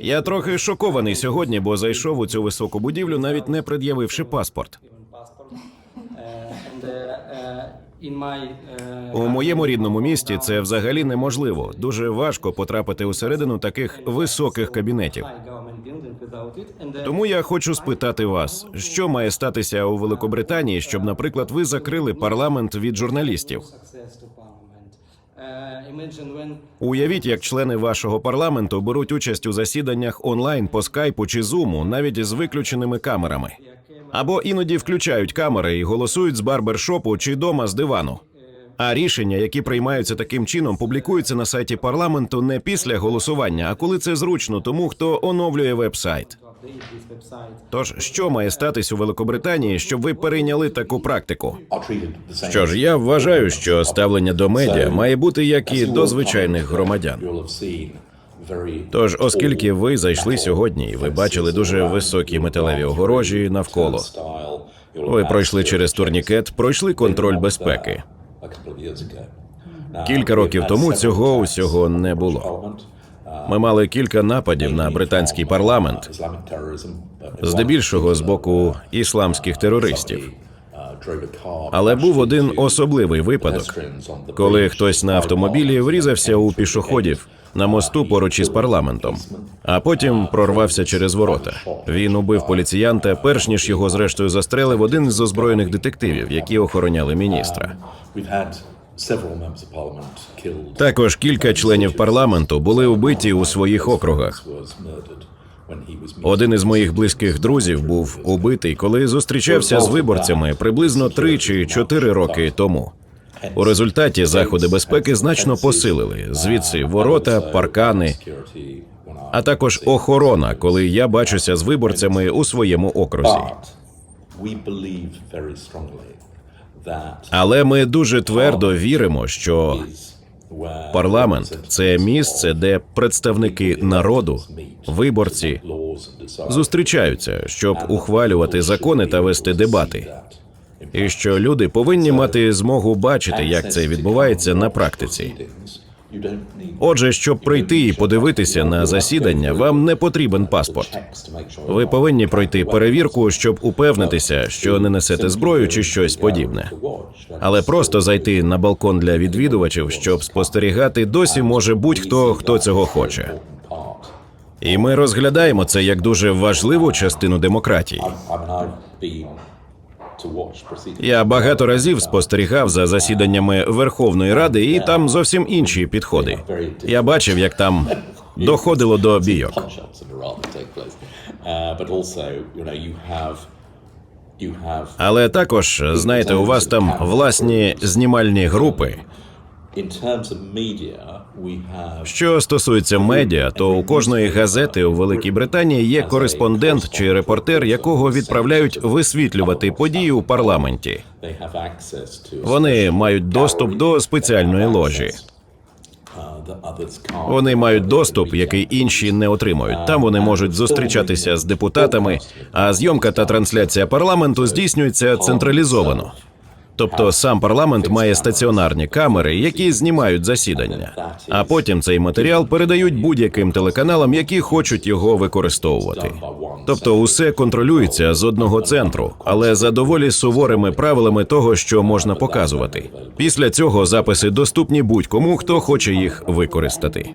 Я трохи шокований сьогодні, бо зайшов у цю високу будівлю, навіть не пред'явивши паспорт. У моєму рідному місті це взагалі неможливо. Дуже важко потрапити усередину таких високих кабінетів. Тому я хочу спитати вас, що має статися у Великобританії, щоб, наприклад, ви закрили парламент від журналістів. Уявіть, як члени вашого парламенту беруть участь у засіданнях онлайн по скайпу чи зуму, навіть з виключеними камерами. Або іноді включають камери і голосують з барбершопу чи дома з дивану. А рішення, які приймаються таким чином, публікуються на сайті парламенту не після голосування, а коли це зручно тому, хто оновлює веб-сайт. Тож, що має статись у Великобританії, щоб ви перейняли таку практику? Що ж, я вважаю, що ставлення до медіа має бути як і до звичайних громадян. Тож, оскільки ви зайшли сьогодні, і ви бачили дуже високі металеві огорожі навколо. Ви пройшли через турнікет, пройшли контроль безпеки. Кілька років тому цього усього не було. Ми мали кілька нападів на британський парламент, здебільшого з боку ісламських терористів. Але був один особливий випадок, коли хтось на автомобілі врізався у пішоходів на мосту поруч із парламентом, а потім прорвався через ворота. Він убив поліціянта, перш ніж його зрештою застрелив один з озброєних детективів, які охороняли міністра. Також кілька членів парламенту були вбиті у своїх округах. Один із моїх близьких друзів був убитий, коли зустрічався з виборцями приблизно три чи чотири роки тому. У результаті заходи безпеки значно посилили звідси ворота, паркани, а також охорона, коли я бачуся з виборцями у своєму окрузі. Але ми дуже твердо віримо, що парламент це місце, де представники народу, виборці зустрічаються, щоб ухвалювати закони та вести дебати. І що люди повинні мати змогу бачити, як це відбувається на практиці. Отже, щоб прийти і подивитися на засідання, вам не потрібен паспорт. Ви повинні пройти перевірку, щоб упевнитися, що не несете зброю чи щось подібне. Але просто зайти на балкон для відвідувачів, щоб спостерігати, досі може будь-хто, хто цього хоче. І ми розглядаємо це як дуже важливу частину демократії. Я багато разів спостерігав за засіданнями Верховної Ради, і там зовсім інші підходи. Я бачив, як там доходило до бійок. Але також знаєте, у вас там власні знімальні групи. Що стосується медіа, то у кожної газети у Великій Британії є кореспондент чи репортер, якого відправляють висвітлювати події у парламенті. Вони мають доступ до спеціальної ложі. Вони мають доступ, який інші не отримують. Там вони можуть зустрічатися з депутатами, а зйомка та трансляція парламенту здійснюється централізовано. Тобто сам парламент має стаціонарні камери, які знімають засідання, а потім цей матеріал передають будь-яким телеканалам, які хочуть його використовувати. Тобто, усе контролюється з одного центру, але за доволі суворими правилами того, що можна показувати. Після цього записи доступні будь-кому, хто хоче їх використати.